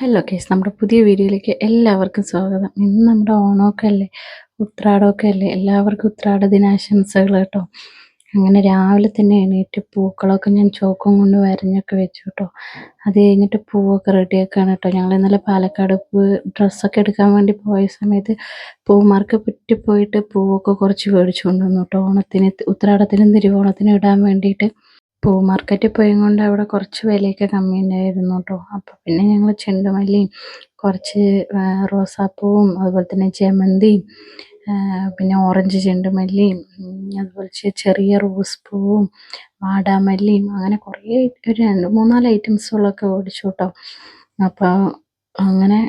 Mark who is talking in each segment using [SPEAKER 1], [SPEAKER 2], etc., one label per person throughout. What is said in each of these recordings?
[SPEAKER 1] Hello case നമ്മുടെ പുതിയ വീഡിയോയിലേക്ക് എല്ലാവർക്കും സ്വാഗതം. ഇന്ന് നമ്മുടെ ഓണമൊക്കെ അല്ലേ? ഉത്രാടമൊക്കെ അല്ലേ? എല്ലാവർക്കും ഉത്രാട ദിനാശംസകൾ കേട്ടോ. അങ്ങനെ രാവിലെ തന്നെ എണീറ്റ് പൂക്കളൊക്കെ ഞാൻ ചോക്കും കൊണ്ട് വരഞ്ഞൊക്കെ വെച്ചു കേട്ടോ. അത് കഴിഞ്ഞിട്ട് പൂവൊക്കെ റെഡിയാക്കാണ് കേട്ടോ. ഞങ്ങൾ ഇന്നലെ പാലക്കാട് പൂ ഡ്രസ്സൊക്കെ എടുക്കാൻ വേണ്ടി പോയ സമയത്ത് പൂമാർക്ക് പറ്റി പോയിട്ട് പൂവൊക്കെ കുറച്ച് മേടിച്ചു കൊണ്ടുവന്നു കേട്ടോ. ഓണത്തിന് ഉത്രാടത്തിനും തിരുവോണത്തിനും ഇടാൻ വേണ്ടിയിട്ട്. പൂ മാർക്കറ്റിൽ പോയതുകൊണ്ട് അവിടെ കുറച്ച് വിലയൊക്കെ കമ്മി ഉണ്ടായിരുന്നു കേട്ടോ. അപ്പോൾ പിന്നെ ഞങ്ങൾ ചെണ്ടുമല്ലിയും കുറച്ച് റോസാപ്പൂവും അതുപോലെ തന്നെ ജമന്തിയും പിന്നെ ഓറഞ്ച് ചെണ്ടുമല്ലിയും അതുപോലെ ചെറിയ റോസ് പൂവും വാടാമല്ലിയും അങ്ങനെ കുറേ ഒരു രണ്ട് മൂന്നാൽ ഐറ്റംസുകളൊക്കെ ഓടിച്ചു കേട്ടോ. അപ്പോൾ അങ്ങനെ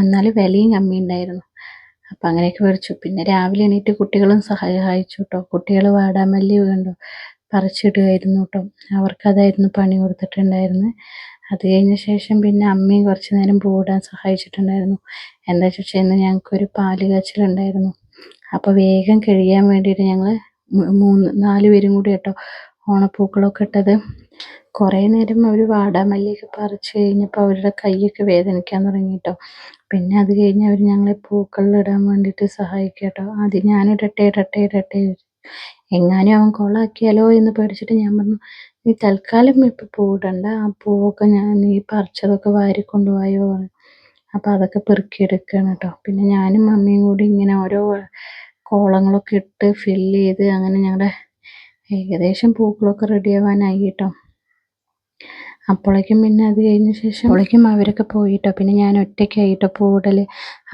[SPEAKER 1] എന്നാലും വിലയും കമ്മി ഉണ്ടായിരുന്നു അപ്പം അങ്ങനെയൊക്കെ മേടിച്ചു. പിന്നെ രാവിലെ എണീറ്റ് കുട്ടികളും സഹായിച്ചു കേട്ടോ. കുട്ടികൾ വാടാമല്ലി കണ്ടു പറിച്ചിടുമായിരുന്നു കേട്ടോ അവർക്കതായിരുന്നു പണി കൊടുത്തിട്ടുണ്ടായിരുന്നത്. അത് കഴിഞ്ഞ ശേഷം പിന്നെ അമ്മയും കുറച്ച് നേരം പൂടാൻ സഹായിച്ചിട്ടുണ്ടായിരുന്നു. എന്താ ചോദിച്ചാൽ ഇന്ന് ഞങ്ങൾക്കൊരു പാൽ കാച്ചിലുണ്ടായിരുന്നു. അപ്പോൾ വേഗം കഴിയാൻ വേണ്ടിയിട്ട് ഞങ്ങൾ മൂന്ന് നാല് പേരും കൂടി കേട്ടോ ഓണപ്പൂക്കളൊക്കെ ഇട്ടത്. കുറേ നേരം അവർ വാടാമല്ലിയൊക്കെ പറിച്ചു കഴിഞ്ഞപ്പോൾ അവരുടെ കൈയൊക്കെ വേദനിക്കാൻ തുടങ്ങി കേട്ടോ. പിന്നെ അത് കഴിഞ്ഞ് അവർ ഞങ്ങളെ പൂക്കളിലിടാൻ വേണ്ടിയിട്ട് സഹായിക്കുക കേട്ടോ. ആദ്യം ഞാനിടട്ടെ ഇടട്ടെ ഇടട്ടെ എങ്ങാനും അവൻ കൊളാക്കിയാലോ എന്ന് പേടിച്ചിട്ട് ഞാൻ പറഞ്ഞു നീ തൽക്കാലം ഇപ്പം പോടണ്ട ആ പൂവൊക്കെ ഞാൻ നീ പറിച്ചതൊക്കെ വാരി കൊണ്ടുപോയോ അപ്പോൾ അതൊക്കെ പെറുക്കിയെടുക്കുകയാണ് കേട്ടോ പിന്നെ ഞാനും മമ്മിയും കൂടി ഇങ്ങനെ ഓരോ കോളങ്ങളൊക്കെ ഇട്ട് ഫില്ല് ചെയ്ത് അങ്ങനെ ഞങ്ങളുടെ ഏകദേശം പൂക്കളൊക്കെ റെഡി ആവാനായി കേട്ടോ അപ്പോഴേക്കും പിന്നെ അത് കഴിഞ്ഞ ശേഷം അപ്പോഴേക്കും അവരൊക്കെ പോയിട്ടോ. പിന്നെ ഞാൻ ഒറ്റയ്ക്കായിട്ടോ പൂവിടൽ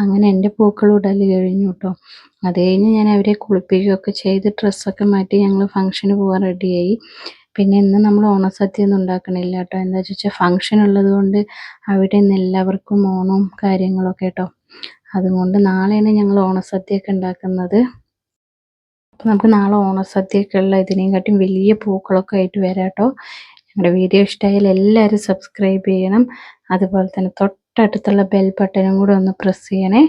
[SPEAKER 1] അങ്ങനെ എന്റെ പൂക്കൾ ഇടൽ കഴിഞ്ഞു കേട്ടോ അത് കഴിഞ്ഞ് ഞാൻ അവരെ കുളിപ്പിക്കുകയൊക്കെ ചെയ്ത് ഡ്രസ്സൊക്കെ മാറ്റി ഞങ്ങൾ ഫംഗ്ഷന് പോകാൻ റെഡിയായി പിന്നെ ഇന്ന് നമ്മൾ ഓണസദ്യ ഒന്നും ഉണ്ടാക്കണില്ല കേട്ടോ എന്താ വെച്ചാൽ ഫംഗ്ഷൻ ഉള്ളത് കൊണ്ട് അവിടെ നിന്ന് എല്ലാവർക്കും ഓണവും കാര്യങ്ങളൊക്കെ കേട്ടോ അതുകൊണ്ട് നാളെയാണ് ഞങ്ങൾ ഓണസദ്യയൊക്കെ ഉണ്ടാക്കുന്നത്. അപ്പോൾ നമുക്ക് നാളെ ഓണസദ്യയൊക്കെ ഉള്ള ഇതിനെയും വലിയ പൂക്കളൊക്കെ ആയിട്ട് വരാം കേട്ടോ ഞങ്ങളുടെ വീഡിയോ ഇഷ്ടമായാൽ എല്ലാവരും സബ്സ്ക്രൈബ് ചെയ്യണം. അതുപോലെ തന്നെ തൊട്ടടുത്തുള്ള ബെൽ ബട്ടനും കൂടെ ഒന്ന് പ്രസ് ചെയ്യണേ.